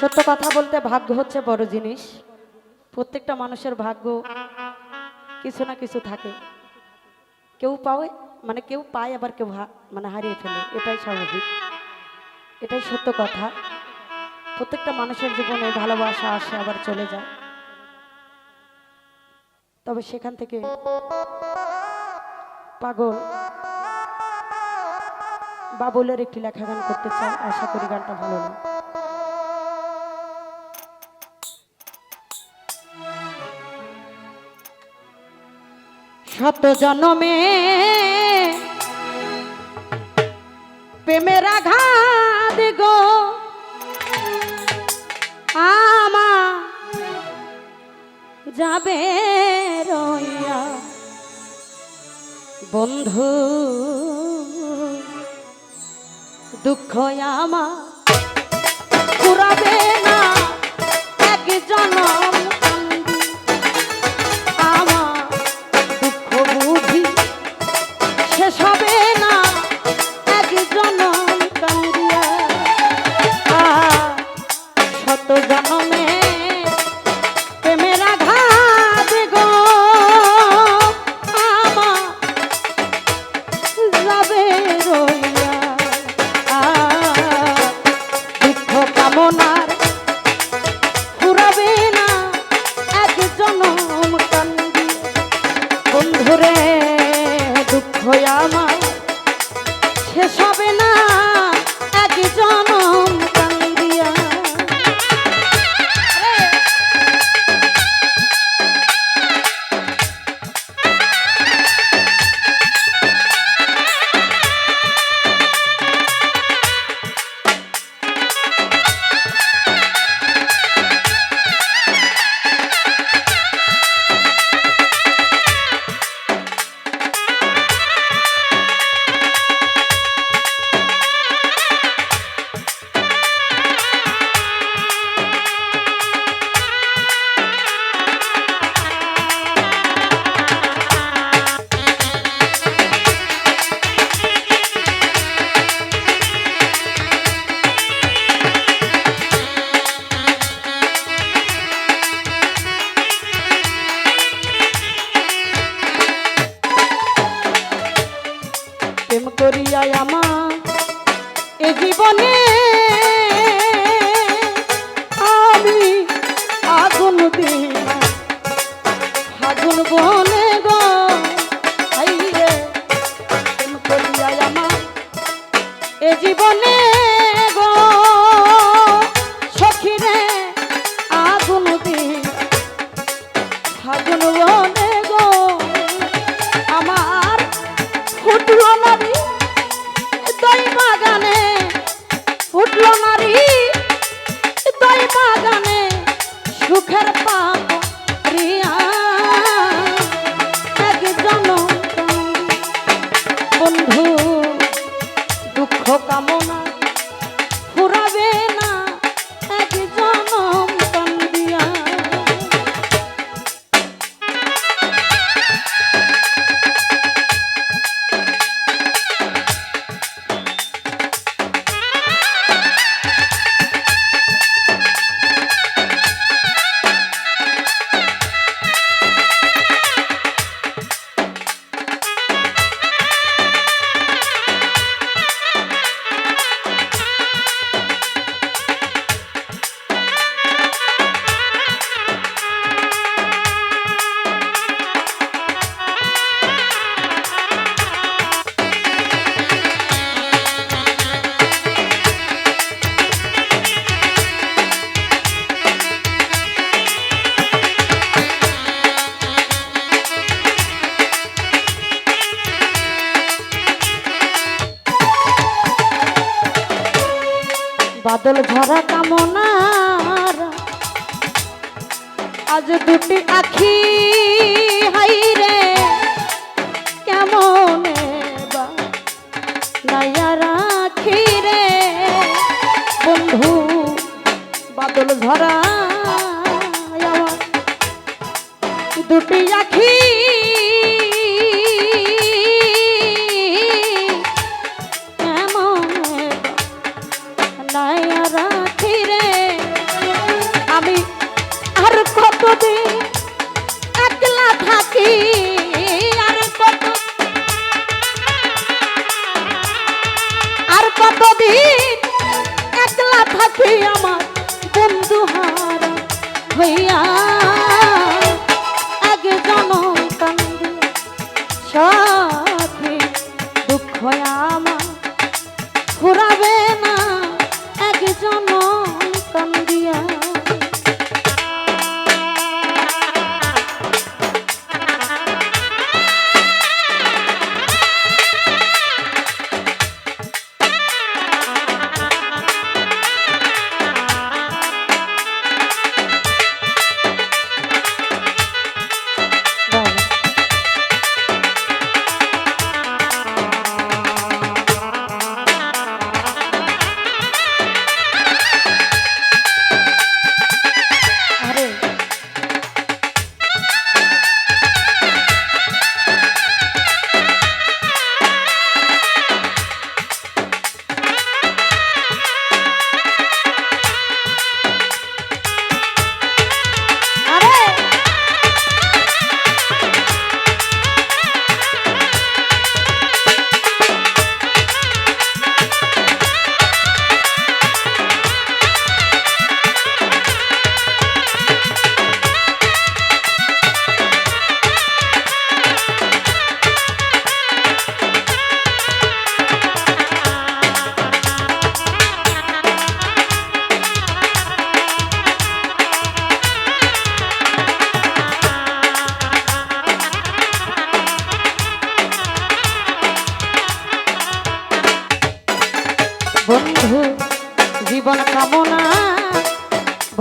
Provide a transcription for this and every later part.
সত্য কথা বলতে ভাগ্য হচ্ছে বড় জিনিস। প্রত্যেকটা মানুষের ভাগ্য কিছু না কিছু থাকে। কেউ পাওয়ে মানে কেউ পায়, আবার কেউ মানে হারিয়ে ফেলে। এটাই স্বাভাবিক। এটাই সত্য কথা। প্রত্যেকটা মানুষের জীবনে ভালোবাসা আসে, আবার চলে যায়। তবে সেখান থেকে পাগল বাবুলের একটি লেখা গান করতে চাই আশা করি গানটা ভালো না শত জনমে প্রেমের আঘাত গো। আমা যাবে রইয়া বন্ধু, দুঃখ আমা ফুরাবে না এক জনম দই সুখের পাপ বাদল ঝরা কামনার। আজ দুটি আখি সাথী আমার বন্ধু হারা হইয়া। আগে জনম কান্দি সাথী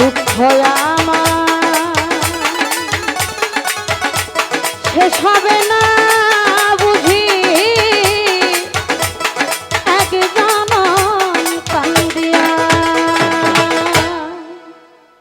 দুঃখ আমার। শেষ হবে না।